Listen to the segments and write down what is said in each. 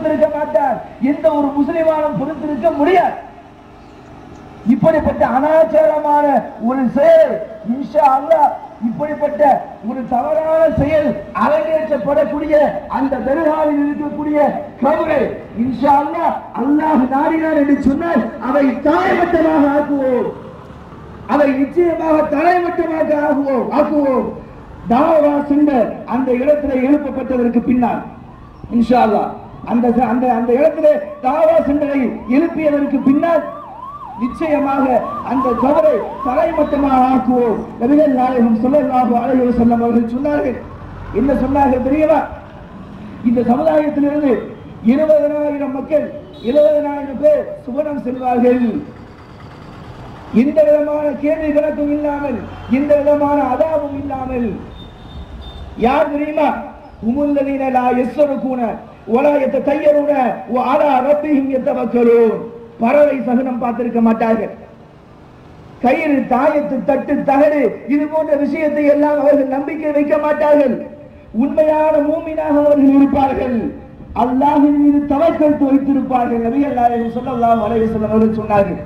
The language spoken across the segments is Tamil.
பொறுத்திருக்க மாட்டார் எந்த ஒரு முஸ்லிமாலும் பொறுத்திருக்க முடியாது. இப்படிப்பட்ட அனாச்சாரமான ஒரு செயல் இன்ஷா அல்லாஹ் இப்படிப்பட்ட ஒரு தவறான செயல் அரங்கேற்றப்படக்கூடிய அந்த தருகாவில் இருக்கக்கூடிய கவுரை இன்ஷா அல்லாஹ் அல்லாஹ் நாடினார் என்று சொன்னால் அவை தாயமட்டமாக ஆக்குவோம். அதை நிச்சயமாக தலைமட்டமாக ஆகுவோம் ஆக்குவோம். தாவா சென்டர் அந்த இடத்துல எழுப்பப்பட்டதற்கு பின்னால் இன்ஷா அல்லா அந்த அந்த அந்த இடத்திலே தாவா சிந்தனை எழுப்பியதற்கு பின்னால் நிச்சயமாக அந்த தவறை தலைமட்டமாக ஆக்குவோம். நபிகள் நாயகம் சொல்லல்லாஹு அலைஹி செல்லம் அவர்கள் சொன்னார்கள். என்ன சொன்னார்கள் தெரியுமா? இந்த சமுதாயத்திலிருந்து இருபதனாயிரம் மக்கள் இருபதனாயிரம் பேர் சுவனம் செல்வார்கள். எந்த விதமான கேள்வி கணக்கும் இல்லாமல் எந்த விதமான அதாவும் இல்லாமல். யார் தெரியுமா? உமுல்லதீன லா யஸ்ஸருகூன வலா யத்ததையருன வ அலா எத்த யத்தவக்கலூன் பறவை சகுனம் பார்த்திருக்க மாட்டார்கள். கயிறு தாயத்து தட்டு தகடு இது போன்ற விஷயத்தை எல்லாம் அவர்கள் நம்பிக்கை வைக்க மாட்டார்கள். உண்மையான மூமினாக அவர்கள் இருப்பார்கள். அல்லாஹின் மீது தவக்கல் வைத்திருப்பார்கள். நபிகள் நாயகம் ஸல்லல்லாஹு சொன்னார்கள்.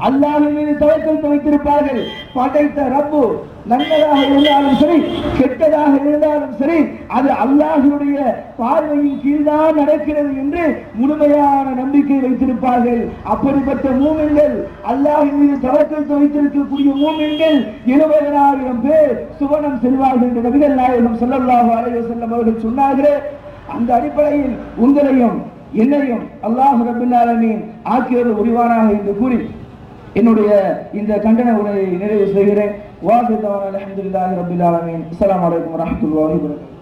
அல்லாஹின் மீது தவக்கல் துணைத்திருப்பார்கள் படைத்த ரப்பு நல்லதாக இருந்தாலும் சரி கெட்டதாக இருந்தாலும் சரி அது அல்லாஹுடைய பார்வையின் கீழ்தான் நடக்கிறது என்று முழுமையான நம்பிக்கை வைத்திருப்பார்கள். அப்படிப்பட்ட மூமென்கள் அல்லாஹின் மீது தவக்கல் துணைத்திருக்கக்கூடிய மூமென்கள் இருபதனாயிரம் பேர் சுவனம் செல்வார்கள் என்று நபிகள் நாயகம் ஸல்லல்லாஹு அலைய செல்லம் அவர்கள் சொன்னார்களே அந்த அடிப்படையில் உங்களையும் என்னையும் அல்லாஹ் ரபில் ஆலமீன் ஆக்கியது உரிவானாக என்று கூறி என்னுடைய இந்த கண்டன உரையை நிறைவு செய்கிறேன். வாசித்தவன் அலமதுல்லாஹி ரபில் ஆலமீன். அஸ்ஸலாமு அலைக்கும் வரஹ்மத்துல்லாஹி வபரகாத்துஹு.